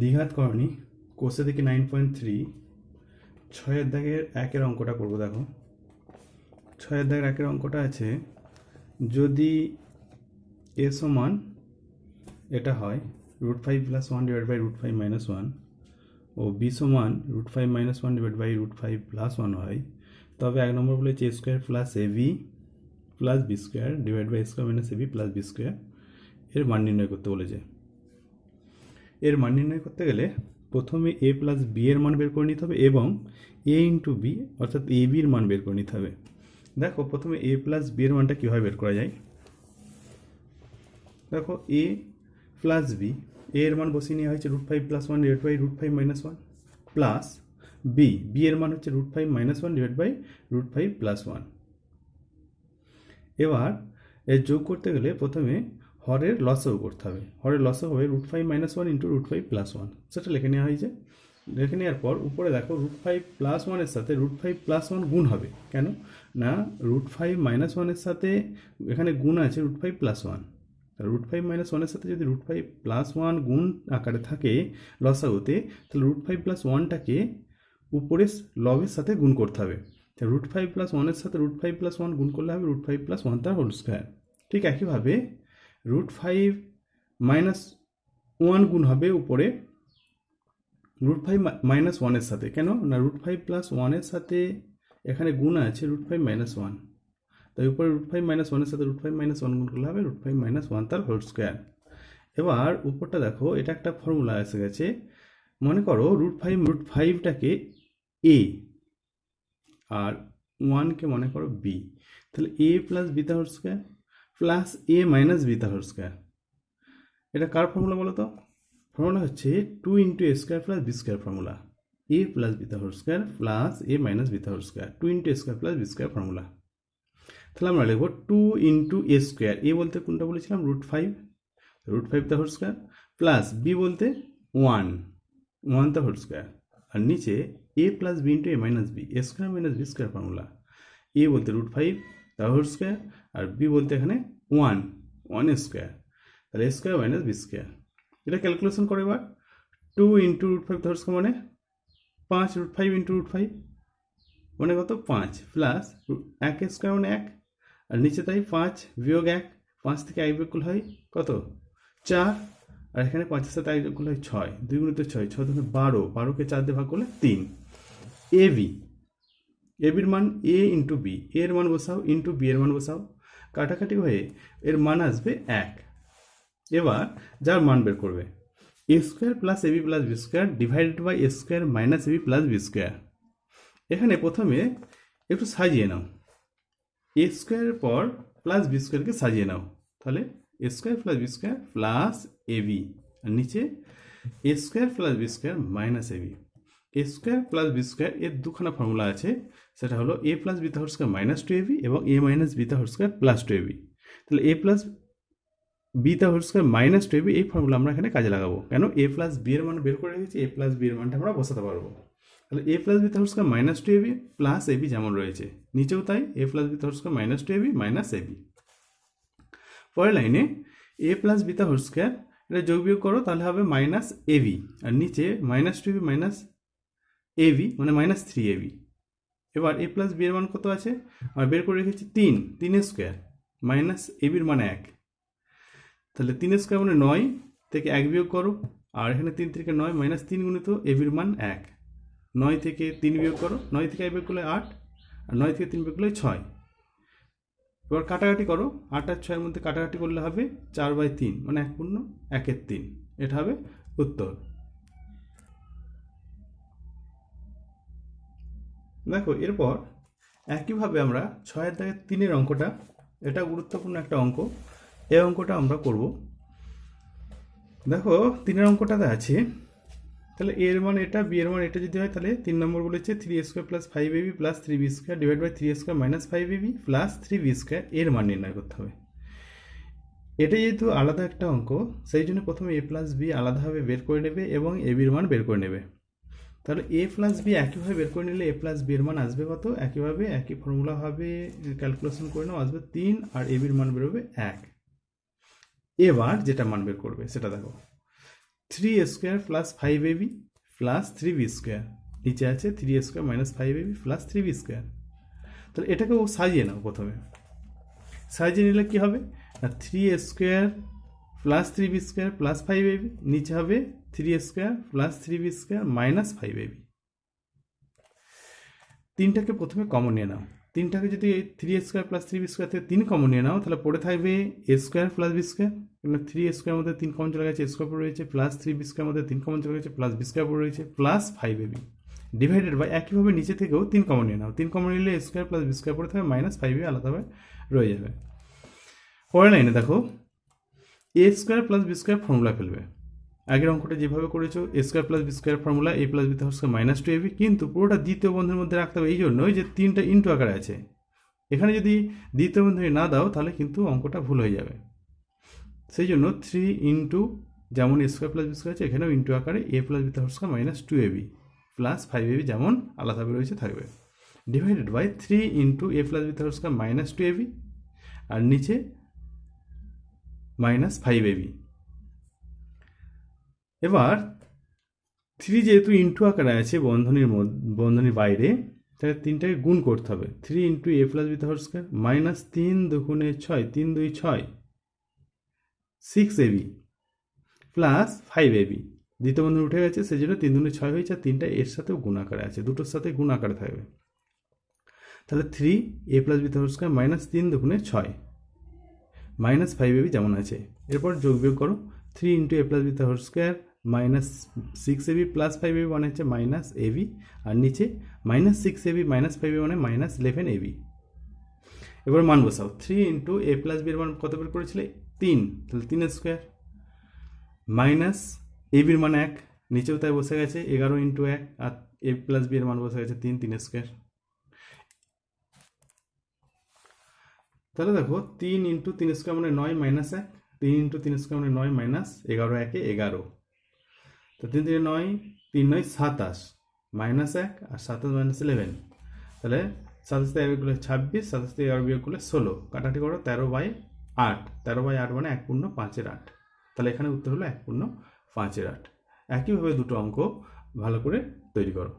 দ্বিঘাত করণী কোষে দেখি নাইন পয়েন্ট থ্রি ছয়ের দাগের একের অঙ্কটা করব দেখো। ছয়ের দাগের একের অঙ্কটা আছে, যদি এ সমান, এটা হয় root five plus one divide by root five minus one O B সমান root five minus one divide by root five plus one হয়, তবে এক নম্বর বলেছে A square plus A B plus B square divide by square minus A B plus B square এর মান নির্ণয় করতে বলেছে। এর মান নির্ণয় করতে গেলে প্রথমে এ প্লাস বি এর মান বের করে নিতে হবে এবং এ ইন্টু বি অর্থাৎ এ বির মান বের করে নিতে হবে। দেখো, প্রথমে এ প্লাস বি এর মানটা কীভাবে বের করা যায়? দেখো এ প্লাস বি এর মান বসিয়ে নেওয়া হয়েছে root five plus one divide by root five minus one plus B B এর মান হচ্ছে root five minus one divide by root five plus one এবার, এর যোগ করতে গেলে প্রথমে হরের লসও করতে হবে হরের লসও হবে root five minus one into root five plus one সেটা লিখে নেওয়া হয়েছে লিখে নেওয়ার পর উপরে দেখো রুট ফাইভ প্লাস ওয়ানের সাথে রুট ফাইভ প্লাস ওয়ান গুণ হবে কেন না রুট ফাইভ মাইনাস ওয়ানের সাথে এখানে গুণ আছে root five plus one root five minus ওয়ানের সাথে যদি রুট ফাইভ প্লাস ওয়ান গুণ আকারে থাকে লসাগুতে তাহলে রুট ফাইভ প্লাস ওয়ানটাকে উপরে লবের সাথে গুণ করতে হবে রুট ফাইভ প্লাস ওয়ানের সাথে রুট ফাইভ প্লাস ওয়ান গুণ করলে হবে রুট ফাইভ প্লাস ওয়ান তার হোল স্কোয়ার ঠিক একইভাবে রুট ফাইভ মাইনাস ওয়ান গুণ হবে উপরে রুট ফাইভ মাইনাস ওয়ানের সাথে। কেন? না রুট ফাইভ প্লাস ওয়ানের সাথে এখানে গুণ আছে রুট ফাইভ মাইনাস ওয়ান তাই উপরে রুট ফাইভ মাইনাস ওয়ানের সাথে রুট ফাইভ মাইনাস ওয়ান গুণ করলে হবে রুট ফাইভ মাইনাস ওয়ান তার হোল স্কোয়ার এবার উপরটা দেখো, এটা একটা ফর্মুলা এসে গেছে। মনে করো রুট ফাইভ রুট ফাইভটাকে এ আর ওয়ানকে মনে করো বি তাহলে A plus বিতা whole square plus A minus বিতা whole square এটা কার ফর্মুলা বলো তো ফর্মুলা হচ্ছে two into A square plus B square formula A plus বিতা whole square plus A minus বিতা whole square two into A square plus B square formula তাহলে আমরা লিখব two into A square A বলতে কোনটা বলেছিলাম? Root five root five the whole square plus B বলতে one one the whole square আর নিচে A plus B into A minus B A square minus B square formula A বলতে root five the whole square, R B বলতে এখানে one one square তাহলে A square minus B square এটা calculation করে এবার। Two into root five square মানে পাঁচ root five into root five মানে কত? পাঁচ প্লাস এক স্কোয়ার মানে এক, আর নিচে তাই পাঁচ বিয়োগ এক, পাঁচ থেকে এক বিয়োগ করলে হয় কত? চার, আর এখানে পাঁচের সাথে এক করলে হয় ছয়, দুই গুণিত ছয় ছয় ধরে বারো, বারোকে চার দিয়ে ভাগ করলে তিন। এ বি এ বির মান এ ইন্টু বি এর মান বসাও ইন্টু বি এর মান বসাও। কাটাকাটি হয়ে এর মান আসবে এক। এবার যার মান বের করবে? A square plus A B plus B square divided by A square minus A B plus B square এখানে প্রথমে একটু সাজিয়ে নাও। এ স্কোয়ারের পর প্লাস বি স্কোয়ারকে সাজিয়ে নাও। তাহলে A square plus B square plus A B আর নিচে A square plus B square minus A B A square plus B square এর দুখানা ফর্মুলা আছে। সেটা হলো A plus বিতা whole square minus two A B এবং A minus বিতা whole square plus two A B তাহলে A plus বিতা whole square minus two A B এই formula আমরা এখানে কাজে লাগাবো। কেন? এ প্লাস বি এর মান বের করে রেখেছি এ প্লাস বি এর মানটা আমরা বসাতে পারব। তাহলে A plus বিতা whole square minus two A B plus A B যেমন রয়েছে। নিচেও তাই A plus বিতা whole square minus two A B minus A B পরের লাইনে এ প্লাস বিতা হোল স্কোয়ার এটা যোগ বিয়োগ করো, তাহলে হবে মাইনাস এবি আর নিচে minus two A B minus A B মানে মাইনাস থ্রি এবি এবার এ প্লাস বি এর মান কত আছে? আর বের করে রেখেছি তিন, তিনের স্কোয়ার মাইনাস এবির মান এক। তাহলে তিনের স্কোয়ার মানে নয়, থেকে এক বিয়োগ করো, আর এখানে তিন থেকে নয় মাইনাস তিন গুণিত এবির মান এক। নয় থেকে তিন বিয়োগ করো, নয় থেকে এক বিয়োগ করলে আট, আর নয় থেকে তিন বিয়োগ করলে ছয়। এবার কাটাকাটি করো, আট আর ছয়ের মধ্যে কাটাকাটি করলে হবে চার বাই তিন মানে এক পূর্ণ, একের তিন। এটা হবে উত্তর। দেখো, এরপর একইভাবে আমরা ছয়ের দাগের তিনের অঙ্কটা, এটা গুরুত্বপূর্ণ একটা অঙ্ক, এই অঙ্কটা আমরা করব। দেখো, তিনের অঙ্কটাতে আছে। তাহলে এর মান এটা, বি এর মান এটা যদি হয়, তাহলে তিন নম্বর বলেছে three square plus five A B plus three B square divide by three square minus five A B plus three B square এর মান নির্ণয় করতে হবে। এটা যেহেতু আলাদা একটা অঙ্ক, সেই জন্য প্রথমে এ প্লাস বি আলাদাভাবে বের করে নেবে এবং এ বির মান বের করে নেবে। তাহলে এ প্লাস বি একইভাবে বের করে নিলে এ প্লাস বি এর মান আসবে কত? একইভাবে একই ফর্মুলা হবে ক্যালকুলেশন করে নাও, আসবে তিন আর এ বির মান বেরোবে এক। এবার যেটা মান বের করবে, সেটা দেখো। Three square plus five A B plus three B square নিচে আছে three square minus five A B plus three B square তাহলে এটাকে ও সাজিয়ে নাও প্রথমে। সাজিয়ে নিলে কী হবে? না three square plus three B square plus five A B নিচে হবে three square plus three B square minus five A B তিনটাকে প্রথমে কমন নিয়ে নাও। তিনটাকে যদি three square plus three B square থেকে তিন কমন নিয়ে নাও, তাহলে পড়ে থাকবে A square plus B square এবার থ্রি স্কোয়ার মধ্যে তিন কমন চলে গেছে স্কোয়ার পড়ে রয়েছে প্লাস থ্রি বি স্কোয়ার মধ্যে তিন কমন চলে গেছে প্লাস বি স্কোয়ার পড়ে রয়েছে plus five A B divided by একইভাবে নিচে থেকেও তিন কমন নিয়ে নাও। তিন কমন নিলে স্কোয়ার প্লাস বি স্কোয়ার পড়ে থাকবে মাইনাস ফাইভ আলাদাভাবে রয়ে যাবে। পরের লাইনে দেখো A square plus B square formula ফেলবে। আগের অঙ্কটা যেভাবে করেছ A square plus B square formula A plus B square minus two A B কিন্তু পুরোটা দ্বিতীয় বন্ধের মধ্যে রাখতে হবে এই জন্যই যে তিনটা ইন্টু আকারে আছে। এখানে যদি দ্বিতীয় বন্ধনী না দাও, তাহলে কিন্তু অঙ্কটা ভুল হয়ে যাবে। সেই জন্য থ্রি ইন্টু যেমন A square plus B square আছে, এখানেও ইন্টু আকারে A plus B square minus two A B plus five A B যেমন আলাদাভাবে রয়েছে, থাকবে। Divided by three into A plus B square minus two A B আর নিচে minus five AB এবার three যেহেতু ইন্টু আকারে আছে বন্ধনীর বন্ধনীর বাইরে, তাহলে তিনটাকে গুণ করতে হবে। Three into A plus B তাহলে স্কোয়ার মাইনাস তিন দুগুণে ছয়, তিন দুই ছয় six A B plus five A B দ্বিতীয় বন্ধন উঠে গেছে সেই জন্য তিন দুগুণে ছয় হয়েছে, আর তিনটা এর সাথেও গুণ আকারে আছে, দুটোর সাথে গুণ আকারে থাকবে। তাহলে থ্রি এ প্লাস বি তাহলে স্কোয়ার মাইনাস তিন দুগুণে ছয়। মাইনাস ফাইভ এবি যেমন আছে। এরপর যোগ বিয়োগ করো। Three into A plus B তাহলে square minus six A B plus five A B মানে হচ্ছে মাইনাস এবি আর নিচে minus six A B minus five A B মানে মাইনাস ইলেভেন এবি এবার মান বসাও। থ্রি ইন্টু এ প্লাস বির মান কত বের করেছিলে? তিন। তাহলে তিন স্কোয়ার মাইনাস এবির মান এক। নিচেও তাই বসে গেছে। এগারো ইন্টু এক। আর এ প্লাস বি এর মান বসে গেছে তিন তিন স্কোয়ার তাহলে দেখো তিন ইন্টু তিন স্কোয়ার মানে নয় মাইনাস এক, তিন ইন্টু তিন স্কোয়ার মানে নয় মাইনাস এগারো একে এগারো। তো তিন তিনে নয়, তিন নয় সাতাশ, মাইনাস এক আর সাতাশ মাইনাস ইলেভেন। তাহলে সাতাশ থেকে এগারো ছাব্বিশ, সাতাশ থেকে এগারো বিয়োগ করলে ষোলো। কাটাটি করো তেরো বাই আট। তেরো বাই আট মানে এক পূর্ণ পাঁচের আট। তাহলে এখানে উত্তর হলো এক পূর্ণ পাঁচের আট। একইভাবে দুটো অঙ্ক ভালো করে তৈরি করো।